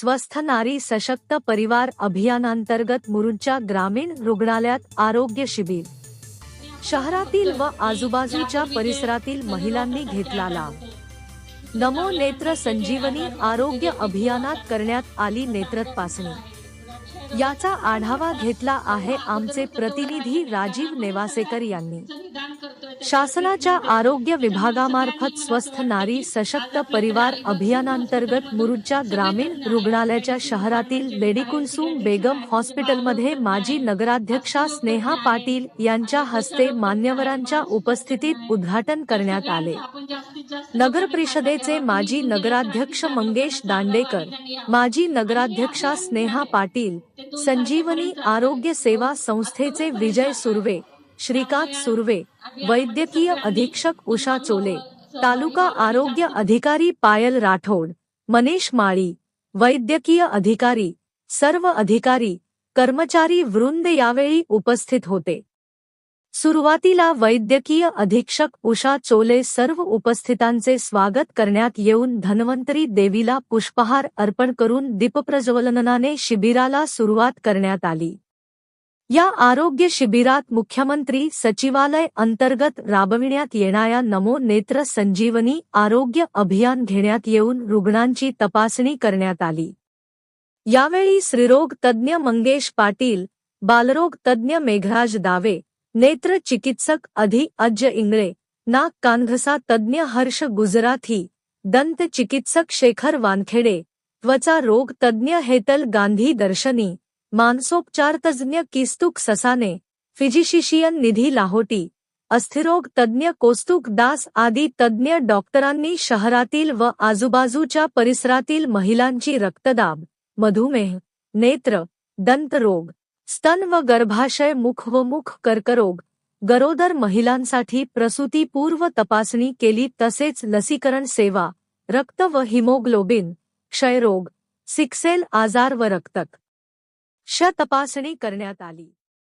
स्वस्थ नारी सशक्त परिवार अभियानांतर्गत मुरुंच्या ग्रामीण रुग्णालयात आरोग्य शिबिर. शहरातील व आजूबाजूच्या परिसरातील महिलांनी घेतला लाभ नमो नेत्र संजीवनी आरोग्य अभियानात करण्यात आली नेत्र तपासणी याचा आढावा घेतला आहे आमचे प्रतिनिधी राजीव नेवासेकर यांनी. शासनाच्या आरोग्य विभागामार्फत स्वस्थ नारी सशक्त परिवार अभियानांतर्गत मुरुडच्या ग्रामीण रुग्णालयाच्या शहरातील लेडीकुलसूम बेगम हॉस्पिटलमध्ये माजी नगराध्यक्षा स्नेहा पाटील यांच्या हस्ते मान्यवरांच्या उपस्थितीत उद्घाटन करण्यात आले. नगर परिषदेचे माजी नगराध्यक्ष मंगेश दांडेकर माजी नगराध्यक्षा स्नेहा पाटील संजीवनी आरोग्य सेवा संस्थेचे विजय सुर्वे श्रीकांत सुर्वे वैद्यकीय अधीक्षक उषा चोले तालुका आरोग्य अधिकारी पायल राठोड मनीष माळी वैद्यकीय अधिकारी सर्व अधिकारी कर्मचारी वृंद यावेळी उपस्थित होते. सुरुवातीला वैद्यकीय अधीक्षक उषा चोले सर्व उपस्थितांचे स्वागत करण्यात येऊन धन्वंतरी देवीला पुष्पहार अर्पण करून दीपप्रज्वलनाने शिबिराला सुरुवात करण्यात आली. या आरोग्य शिबिरात मुख्यमंत्री सचिवालय अंतर्गत राबविण्यात येणाऱ्या नमो नेत्र संजीवनी आरोग्य अभियान घेण्यात येऊन रुग्णांची तपासणी करण्यात आली. यावेळी श्रीरोग तज्ज्ञ मंगेश पाटील बालरोग तज्ज्ञ मेघराज दावे नेत्र चिकित्सक अधि अज्ज इंगळे नाक कानघसा तज्ज्ञ हर्ष गुजराथी दंत चिकित्सक शेखर वानखेडे त्वचा रोग तज्ज्ञ हेतल गांधी दर्शनी मानसोपचार तज्ज्ञ किस्तुक ससाने फिजिशिशियन निधी लाहोटी अस्थिरोग तज्ज्ञ कोस्तुक दास आदी तज्ज्ञ डॉक्टरांनी शहरातील व आजूबाजूच्या परिसरातील महिलांची रक्तदाब मधुमेह नेत्र दंतरोग स्तन व गर्भाशय मुख व मुख कर्करोग गरोदर महिलांसाठी प्रसूतीपूर्व तपासणी केली तसेच लसीकरण सेवा रक्त व हिमोग्लोबिन क्षयरोग सिक्सेल आजार व रक्तक श तपासणी करण्यात आली.